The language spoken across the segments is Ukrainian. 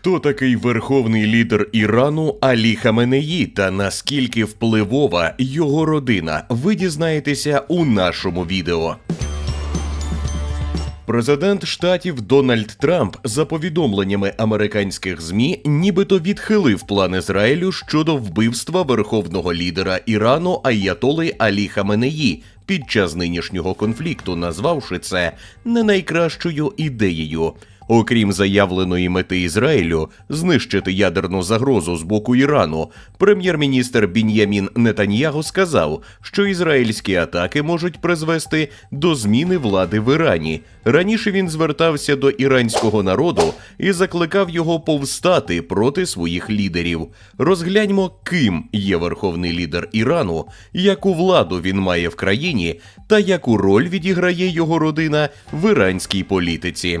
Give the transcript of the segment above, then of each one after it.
Хто такий верховний лідер Ірану Алі Хаменеї та наскільки впливова його родина? Ви дізнаєтеся у нашому відео. Президент штатів Дональд Трамп за повідомленнями американських змі нібито відхилив план Ізраїлю щодо вбивства верховного лідера Ірану Аятоли Алі Хаменеї під час нинішнього конфлікту, назвавши це не найкращою ідеєю. Окрім заявленої мети Ізраїлю знищити ядерну загрозу з боку Ірану, прем'єр-міністр Бін'ямін Нетаньяго сказав, що ізраїльські атаки можуть призвести до зміни влади в Ірані. Раніше він звертався до іранського народу і закликав його повстати проти своїх лідерів. Розгляньмо, ким є верховний лідер Ірану, яку владу він має в країні, та яку роль відіграє його родина в іранській політиці.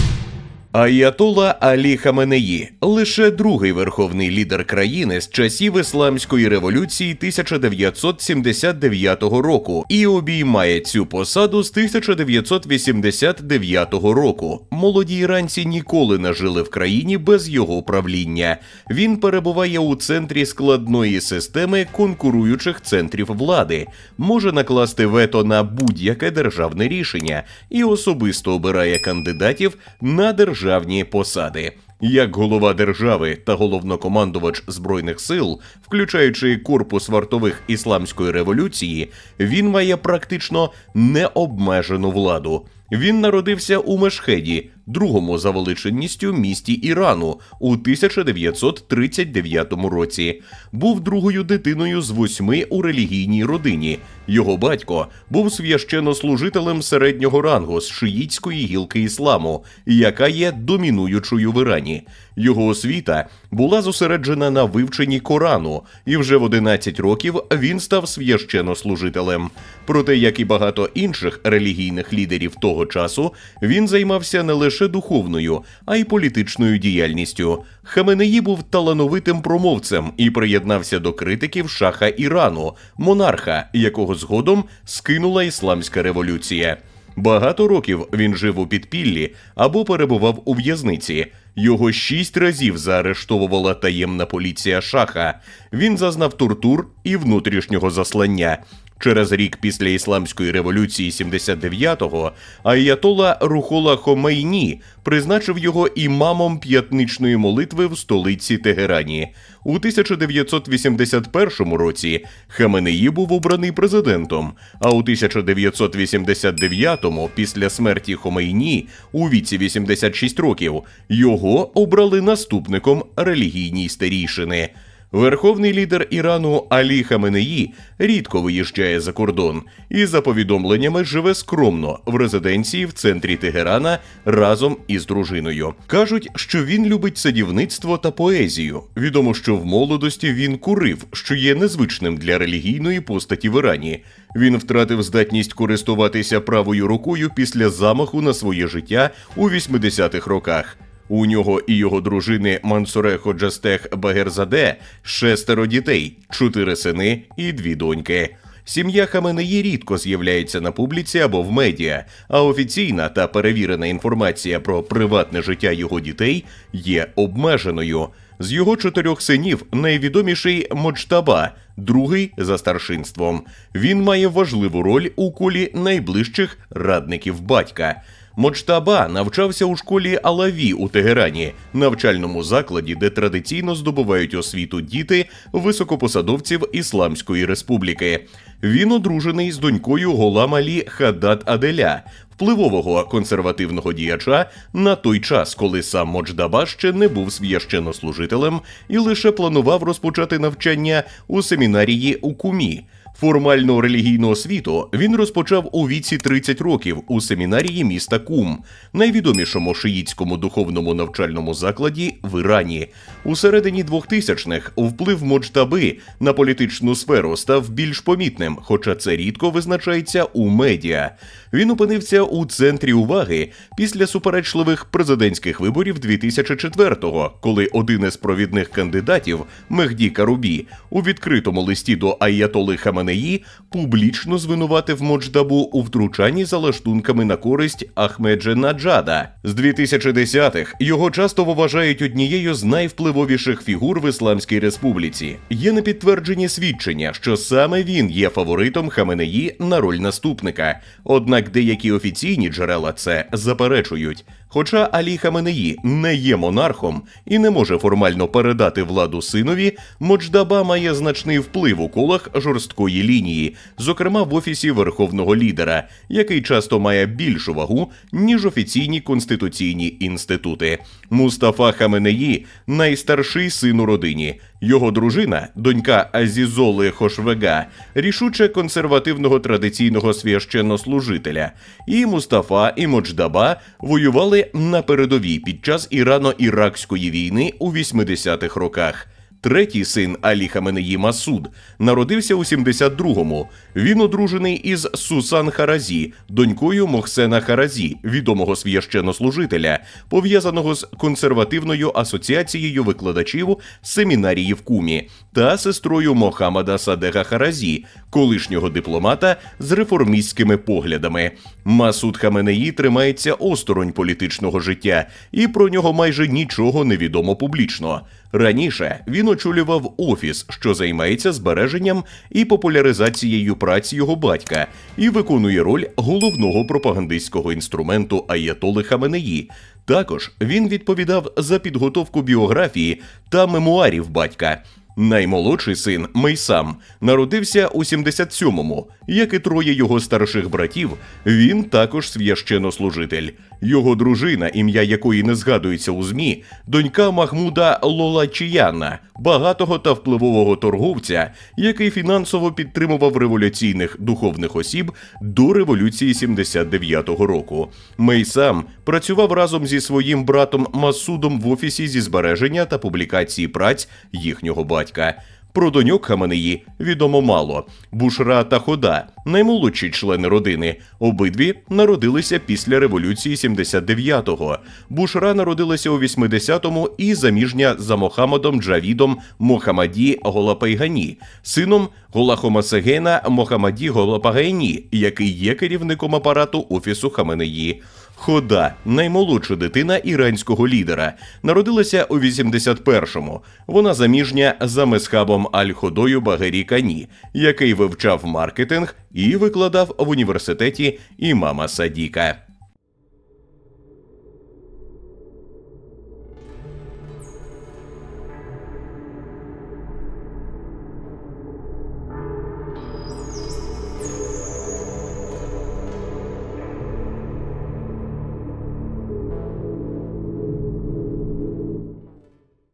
Аятола Алі Хаменеї лише другий верховний лідер країни з часів ісламської революції 1979 року і обіймає цю посаду з 1989 року. Молоді іранці ніколи не жили в країні без його правління. Він перебуває у центрі складної системи конкуруючих центрів влади, може накласти вето на будь-яке державне рішення і особисто обирає кандидатів на державні посади. Як голова держави та головнокомандувач збройних сил, включаючи корпус вартових ісламської революції, він має практично необмежену владу. Він народився у Мешхеді, другому за величинністю місті Ірану, у 1939 році. Був другою дитиною з восьми у релігійній родині. Його батько був священнослужителем середнього рангу з шиїтської гілки ісламу, яка є домінуючою в Ірані. Його освіта була зосереджена на вивченні Корану, і вже в 11 років він став священнослужителем. Проте, як і багато інших релігійних лідерів того часу, він займався не лише духовною, а й політичною діяльністю. Хаменеї був талановитим промовцем і приєднався до критиків шаха Ірану, монарха, якого згодом скинула ісламська революція. Багато років він жив у підпіллі або перебував у в'язниці. Його шість разів заарештовувала таємна поліція шаха. Він зазнав тортур і внутрішнього заслання. Через рік після ісламської революції 79-го Аятола Рухола Хомейні призначив його імамом п'ятничної молитви в столиці Тегерані. У 1981 році Хаменеї був обраний президентом, а у 1989-му, після смерті Хомейні у віці 86 років, його обрали наступником релігійній старійшини. Верховний лідер Ірану Алі Хаменеї рідко виїжджає за кордон і, за повідомленнями, живе скромно в резиденції в центрі Тегерана разом із дружиною. Кажуть, що він любить садівництво та поезію. Відомо, що в молодості він курив, що є незвичним для релігійної постаті в Ірані. Він втратив здатність користуватися правою рукою після замаху на своє життя у 80-х роках. У нього і його дружини Мансуре Ходжастех Багерзаде шестеро дітей, чотири сини і дві доньки. Сім'я Хаменеї рідко з'являється на публіці або в медіа, а офіційна та перевірена інформація про приватне життя його дітей є обмеженою. З його чотирьох синів найвідоміший Моджтаба, другий за старшинством. Він має важливу роль у колі найближчих радників батька. Моджтаба навчався у школі Алаві у Тегерані, навчальному закладі, де традиційно здобувають освіту діти високопосадовців Ісламської республіки. Він одружений з донькою Голамалі Хадат Аделя, впливового консервативного діяча на той час, коли сам Модждаба ще не був священнослужителем і лише планував розпочати навчання у семінарії у Кумі. Формальну релігійну освіту він розпочав у віці 30 років у семінарії міста Кум, найвідомішому шиїтському духовному навчальному закладі в Ірані. У середині 2000-х вплив Моджтаби на політичну сферу став більш помітним, хоча це рідко визначається у медіа. Він опинився у центрі уваги після суперечливих президентських виборів 2004-го, коли один із провідних кандидатів Мехді Карубі у відкритому листі до Аятоли Хаменеї Хаменеї публічно звинуватив Модждабу у втручанні за лаштунками на користь Ахмедженаджада. З 2010-х його часто вважають однією з найвпливовіших фігур в Ісламській Республіці. Є непідтверджені свідчення, що саме він є фаворитом Хаменеї на роль наступника. Однак деякі офіційні джерела це заперечують. Хоча Алі Хаменеї не є монархом і не може формально передати владу синові, Модждаба має значний вплив у колах жорсткої лінії, зокрема в офісі верховного лідера, який часто має більшу вагу ніж офіційні конституційні інститути. Мустафа Хаменеї найстарший син у родині. Його дружина, донька Азізоли Хошвега, рішуче консервативного традиційного священнослужителя. І Мустафа і Модждаба воювали на передовій під час Ірано-Іракської війни у 80-х роках. Третій син Алі Хаменеї Масуд народився у 72-му. Він одружений із Сусан Харазі, донькою Мохсена Харазі, відомого священнослужителя, пов'язаного з консервативною асоціацією викладачів семінарії в Кумі, та сестрою Мохаммада Садега Харазі, колишнього дипломата з реформістськими поглядами. Масуд Хаменеї тримається осторонь політичного життя, і про нього майже нічого не відомо публічно. Раніше він очолював офіс, що займається збереженням і популяризацією праці його батька, і виконує роль головного пропагандистського інструменту Аятоли Хаменеї. Також він відповідав за підготовку біографії та мемуарів батька. Наймолодший син Мейсам народився у 77-му. Як і троє його старших братів, він також священнослужитель. Його дружина, ім'я якої не згадується у ЗМІ, донька Махмуда Лолачіяна, багатого та впливового торговця, який фінансово підтримував революційних духовних осіб до революції 79-го року. Мейсам працював разом зі своїм братом Масудом в офісі зі збереження та публікації праць їхнього батька. Про доньок Хаменеї відомо мало. Бушра та Хода, наймолодші члени родини, обидві народилися після революції 79-го. Бушра народилася у 80-му і заміжня за Мохаммадом Джавідом Мохамаді Голапайгані, сином Голахомасегена Мохамаді Голапагайні, який є керівником апарату офісу Хаменеї. Хода, наймолодша дитина іранського лідера, народилася у 81-му. Вона заміжня за месхабом Аль-Ходою Багері Кані, який вивчав маркетинг і викладав в університеті імама Садіка.